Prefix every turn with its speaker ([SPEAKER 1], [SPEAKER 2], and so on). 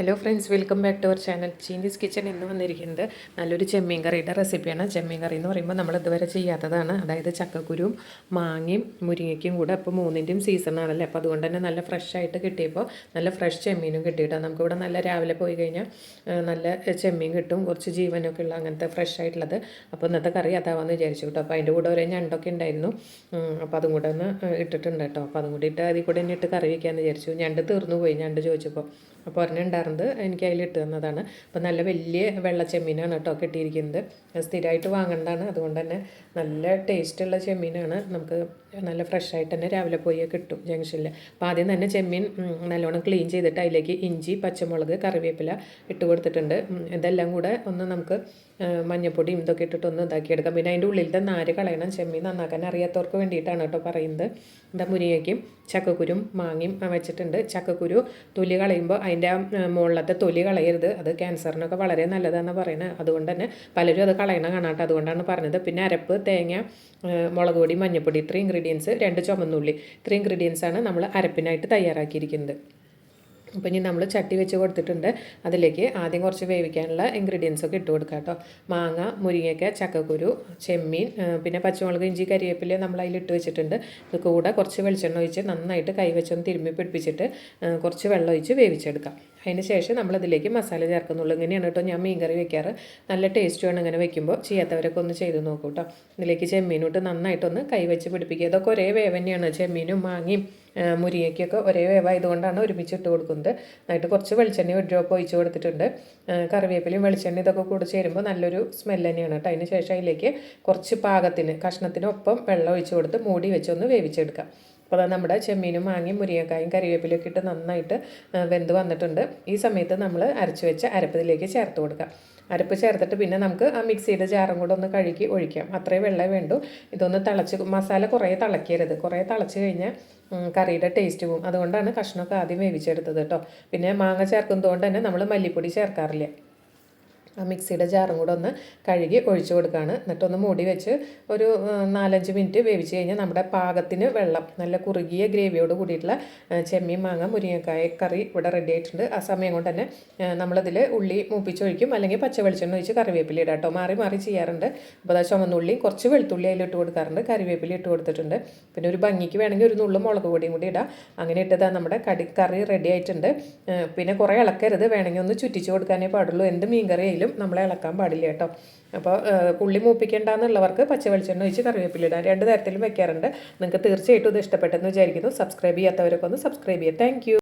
[SPEAKER 1] Hello friends welcome back to our channel Chinese kitchen ഇന്ന് വന്നിരിക്കുന്നത് നല്ലൊരു ചെമ്മീൻ കറിയുടെ റെസിപ്പിയാണ് ചെമ്മീൻ കറി എന്ന് പറയുമ്പോൾ നമ്മൾ ഇതുവരെ ചെയ്യാത്തതാണ്. അതായത് ചക്കക്കുരുവും മാങ്ങയും മുരിങ്ങയ്ക്കും കൂടെ അപ്പോൾ മൂന്നിന്റെയും സീസണാണല്ലേ അപ്പോൾ അതുകൊണ്ട് തന്നെ നല്ല ഫ്രഷ് ആയിട്ട് കിട്ടിയപ്പോൾ നല്ല ഫ്രഷ് ചെമ്മീനും കിട്ടിയിട്ടാണ് നമുക്കിവിടെ നല്ല രാവിലെ പോയി കഴിഞ്ഞാൽ നല്ല ചെമ്മീൻ കിട്ടും. കുറച്ച് ജീവനൊക്കെ ഉള്ള അങ്ങനത്തെ ഫ്രഷ് ആയിട്ടുള്ളത്. അപ്പോൾ ഇന്നത്തെ കറി അതാവാന്ന് വിചാരിച്ചു കേട്ടോ. അപ്പോൾ അതിന്റെ കൂടെ ഒരു ഞണ്ടൊക്കെ ഉണ്ടായിരുന്നു. അപ്പോൾ അതും കൂടെ ഒന്ന് ഇട്ടിട്ടുണ്ട് കേട്ടോ. അപ്പോൾ അതും കൂടി ഇട്ട് അതിൽ കൂടെ തന്നെ ഇട്ട് കറി വയ്ക്കാമെന്ന് വിചാരിച്ചു. ഞണ്ട് തീർന്നു പോയി ഞണ്ട് ചോദിച്ചപ്പോൾ. അപ്പോൾ ഒരെണ്ണം ഉണ്ടായിരുന്നത് എനിക്ക് അതിൽ ഇട്ട് തന്നതാണ് അപ്പോൾ നല്ല വലിയ വെള്ള ചെമ്മീനാണ് കേട്ടോ കിട്ടിയിരിക്കുന്നത്. സ്ഥിരമായിട്ട് വാങ്ങേണ്ടതാണ്. അതുകൊണ്ട് തന്നെ നല്ല ടേസ്റ്റുള്ള ചെമ്മീനാണ്. നമുക്ക് നല്ല ഫ്രഷായിട്ട് തന്നെ രാവിലെ പോയി കിട്ടും ജംഗ്ഷനിൽ അപ്പോൾ ആദ്യം തന്നെ ചെമ്മീൻ നല്ലോണം ക്ലീൻ ചെയ്തിട്ട് അതിലേക്ക് ഇഞ്ചി പച്ചമുളക് കറിവേപ്പില ഇട്ട് കൊടുത്തിട്ടുണ്ട്. ഇതെല്ലാം കൂടെ ഒന്ന് നമുക്ക് മഞ്ഞപ്പൊടിയും ഇതൊക്കെ ഇട്ടിട്ട് ഒന്ന് ഇതാക്കിയെടുക്കാം. പിന്നെ അതിന്റെ ഉള്ളിലത്തെ നാര് കളയണം. ചെമ്മീൻ നന്നാക്കാൻ അറിയാത്തവർക്ക് വേണ്ടിയിട്ടാണ് കേട്ടോ പറയുന്നത്. എന്താ മുരിങ്ങയ്ക്കും ചക്കക്കുരും മാങ്ങയും വെച്ചിട്ടുണ്ട്. ചക്കക്കുരു തൊലി കളയുമ്പോൾ അതിന്റെ ആ, മുകളിലത്തെ തൊലി കളയരുത്. അത് ക്യാൻസറിനൊക്കെ വളരെ നല്ലതാണെന്ന് പറയുന്നത് അതുകൊണ്ട് തന്നെ പലരും അത് കളയണ കാണാട്ടോ. അതുകൊണ്ടാണ് പറഞ്ഞത്. പിന്നെ അരപ്പ് തേങ്ങ മുളക് പൊടി മഞ്ഞൾപ്പൊടി ഇത്രയും ഇൻഗ്രീഡിയൻസ് രണ്ട് ചുമന്നുള്ളി. ഇത്രയും ഇൻഗ്രീഡിയൻസ് ആണ് നമ്മൾ അരപ്പിനായിട്ട് തയ്യാറാക്കിയിരിക്കുന്നത്. അപ്പോൾ ഇനി നമ്മൾ ചട്ടി വെച്ച് കൊടുത്തിട്ടുണ്ട്. അതിലേക്ക് ആദ്യം കുറച്ച് വേവിക്കാനുള്ള ഇൻഗ്രീഡിയൻസ് ഒക്കെ ഇട്ട് കൊടുക്കുക കേട്ടോ. മാങ്ങ മുരിങ്ങയ്ക്ക ചക്കക്കുരു ചെമ്മീൻ പിന്നെ പച്ചമുളക് ഇഞ്ചി കരിവേപ്പില നമ്മൾ അതിൽ ഇട്ട് വെച്ചിട്ടുണ്ട്. ഇത് കൂടെ കുറച്ച് വെളിച്ചെണ്ണ ഒഴിച്ച് നന്നായിട്ട് കൈവച്ചൊന്ന് തിരുമ്മി പിടിപ്പിച്ചിട്ട് കുറച്ച് വെള്ളം ഒഴിച്ച് വേവിച്ചെടുക്കാം. അതിന് ശേഷം നമ്മളിതിലേക്ക് മസാല ചേർക്കുന്നുള്ളൂ. ഇങ്ങനെയാണ് കേട്ടോ ഞാൻ മീൻ കറി വെക്കാറ്. നല്ല ടേസ്റ്റുമാണ് ഇങ്ങനെ വെക്കുമ്പോൾ ചെയ്യാത്തവരൊക്കെ ഒന്ന് ചെയ്ത് നോക്കൂ കേട്ടോ. ഇതിലേക്ക് ചെമ്മീനോട്ട് നന്നായിട്ടൊന്ന് കൈവച്ച് പിടിപ്പിക്കുക. ഇതൊക്കെ ഒരേ വേവ് തന്നെയാണ്. ചെമ്മീനും മാങ്ങയും മുരിങ്ങയ്ക്കൊക്കെ ഒരേ വേവായതുകൊണ്ടാണ് ഒരുമിച്ച് ഇട്ട് കൊടുക്കുന്നത്. എന്നിട്ട് കുറച്ച് വെളിച്ചെണ്ണ ഒരു ഡ്രോപ്പ് ഒഴിച്ച് കൊടുത്തിട്ടുണ്ട്. കറിവേപ്പിലയും വെളിച്ചെണ്ണ ഇതൊക്കെ കൂടി ചേരുമ്പോൾ നല്ലൊരു സ്മെല്ല് തന്നെയാണ് കേട്ടോ. അതിന് ശേഷം അതിലേക്ക് കുറച്ച് പാകത്തിന് കഷ്ണത്തിനൊപ്പം വെള്ളം ഒഴിച്ച് കൊടുത്ത് മൂടി വെച്ചൊന്ന് വേവിച്ചെടുക്കാം. അപ്പോൾ അത് നമ്മുടെ ചെമ്മീനും മാങ്ങയും മുരിങ്ങക്കായും കറിവേപ്പിലൊക്കെ ഇട്ട് നന്നായിട്ട് വെന്ത് വന്നിട്ടുണ്ട്. ഈ സമയത്ത് നമ്മൾ അരച്ച് വെച്ച അരപ്പതിലേക്ക് ചേർത്ത് കൊടുക്കാം. അരപ്പ് ചേർത്തിട്ട് പിന്നെ നമുക്ക് ആ മിക്സ് ചെയ്ത ജാറും കൂടെ ഒന്ന് കഴുകി ഒഴിക്കാം. അത്രയും വെള്ളം വേണ്ടു. ഇതൊന്ന് തിളച്ച് മസാല കുറേ തിളക്കരുത്. കുറേ തിളച്ച് കഴിഞ്ഞാൽ കറിയുടെ ടേസ്റ്റ് പോകും അതുകൊണ്ടാണ് കഷ്ണമൊക്കെ ആദ്യം വേവിച്ചെടുത്തത് കേട്ടോ. പിന്നെ മാങ്ങ ചേർക്കുന്നതുകൊണ്ട് തന്നെ നമ്മൾ മല്ലിപ്പൊടി ചേർക്കാറില്ല. ആ മിക്സിയുടെ ജാറും കൂടെ ഒന്ന് കഴുകി ഒഴിച്ചു കൊടുക്കുകയാണ്. എന്നിട്ടൊന്ന് മൂടി വെച്ച് ഒരു നാലഞ്ച് മിനിറ്റ് വേവിച്ച് കഴിഞ്ഞാൽ നമ്മുടെ പാകത്തിന് വെള്ളം നല്ല കുറുകിയ ഗ്രേവിയോട് കൂടിയിട്ടുള്ള ചെമ്മീൻ മാങ്ങ മുരിങ്ങക്കായ കറി ഇവിടെ റെഡി ആയിട്ടുണ്ട്. ആ സമയം കൊണ്ട് തന്നെ നമ്മളതിൽ ഉള്ളി മൂപ്പിച്ചൊഴിക്കും. അല്ലെങ്കിൽ പച്ച വെളിച്ചെണ്ണ ഒഴിച്ച് കറിവേപ്പില ഇടാം കേട്ടോ മാറി മാറി ചെയ്യാറുണ്ട്. അപ്പോൾ അതാ ചുമന്നുള്ളിയും കുറച്ച് വെളുത്തുള്ളി അതിൽ ഇട്ട് കൊടുക്കാറുണ്ട്. കറിവേപ്പില ഇട്ട് കൊടുത്തിട്ടുണ്ട്. പിന്നെ ഒരു ഭംഗിക്ക് വേണമെങ്കിൽ ഒരു നുള്ളും മുളക് പൊടിയും കൂടി ഇടാം. അങ്ങനെ ഇട്ടതാ നമ്മുടെ കടി കറി റെഡി ആയിട്ടുണ്ട്. പിന്നെ കുറേ ഇളക്കരുത്. വേണമെങ്കിൽ ഒന്ന് ചുറ്റിച്ച് കൊടുക്കാനേ പാടുള്ളൂ. എന്ത് മീൻ കറി ആയാലും നമ്മൾ ഇളക്കാൻ പാടില്ല കേട്ടോ. അപ്പോൾ ഉള്ളി ഉള്ളി മൂപ്പിക്കേണ്ടെന്നുള്ളവർക്ക് പച്ച വെളിച്ചെണ്ണ ഒഴിച്ച് കറിവേപ്പില ഇടാം രണ്ട് തരത്തിലും വെക്കാറുണ്ട്. നിങ്ങൾക്ക് തീർച്ചയായിട്ടും ഇത് ഇഷ്ടപ്പെട്ടെന്ന് വിചാരിക്കുന്നു. സബ്സ്ക്രൈബ് ചെയ്യാത്തവരൊക്കെ ഒന്ന് സബ്സ്ക്രൈബ് ചെയ്യുക താങ്ക്